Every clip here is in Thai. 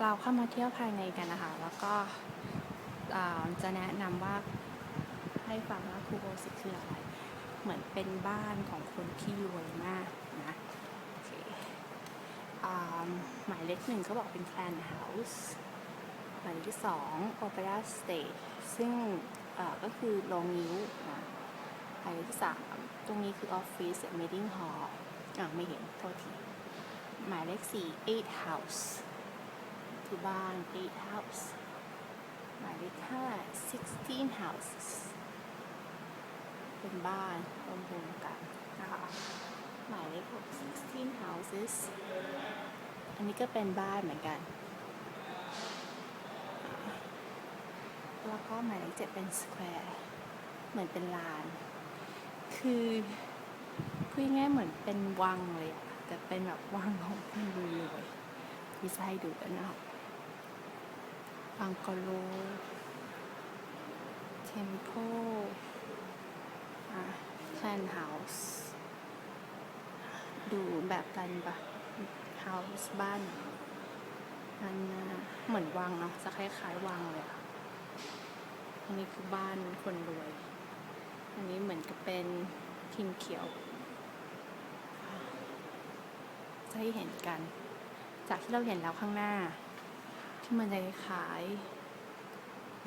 เราเข้ามาเที่ยวภายในกันนะคะ แล้วก็จะแนะนำว่าให้ฟังว่าคูโบสิคืออะไร เหมือนเป็นบ้านของคนที่รวยมากนะหมายเลขหนึ่งก็บอกเป็น Plan House หมายเลขที่สอง Opera Stage ซึ่งก็คือโรงนิ้วนะหมายเลขที่สามตรงนี้คือออฟฟิศ Meeting Hall อะไม่เห็นโทษทีหมายเลขสี่ Eight House คือบ้า น Eight House หมายเลขห้า Sixteen Houses เป็นบ้านรวมๆกันนะคะหมายเลขหก Sixteen Houses อันนี้ก็เป็นบ้านเหมือนกัน แล้วก็หมายเลขเจ็ดเป็น Square เหมือนเป็นลาน คือพูดง่ายๆเหมือนเป็นวังเลยอะแต่เป็นแบบวังของคนรวยๆที่จะให้ดูกันนะครั บบังกะโลเทมโพแพลนเฮาส์ดูแบบกันปะเฮาส์บ้านนั่นนะเหมือนวังเนาะจะคล้ายๆวังเลยอะอันนี้คือบ้านคนรวย อันนี้เหมือนกับเป็นพิมเขียว จะให้เห็นกัน จากที่เราเห็นแล้วข้างหน้า ที่มันจะคล้าย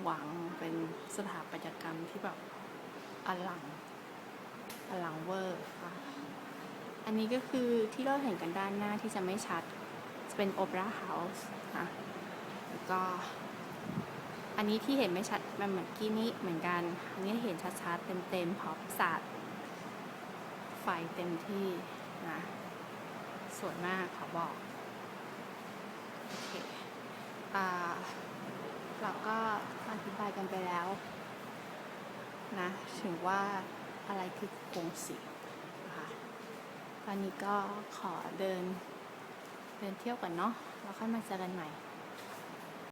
หวังเป็นสถาปัตยกรรมที่แบบอลังอลังเวอร์ค่ะอันนี้ก็คือที่เราเห็นกันด้านหน้าที่จะไม่ชัด จะเป็นโอเปร่าเฮาส์นะแล้วก็ อันนี้ที่เห็นไม่ชัดมันเหมือนกี้นี้เหมือนกัน อันนี้เห็นชัดๆเต็มๆพร้อมสาดไฟเต็มที่นะสวยมากขอบอก เราก็อธิบายกันไปแล้วนะถึงว่าอะไรคือกงสีนะคะตอนนี้ก็ขอเดิน เดินเที่ยวก่อนเนาะแล้วค่อยมาเจอกันใหม่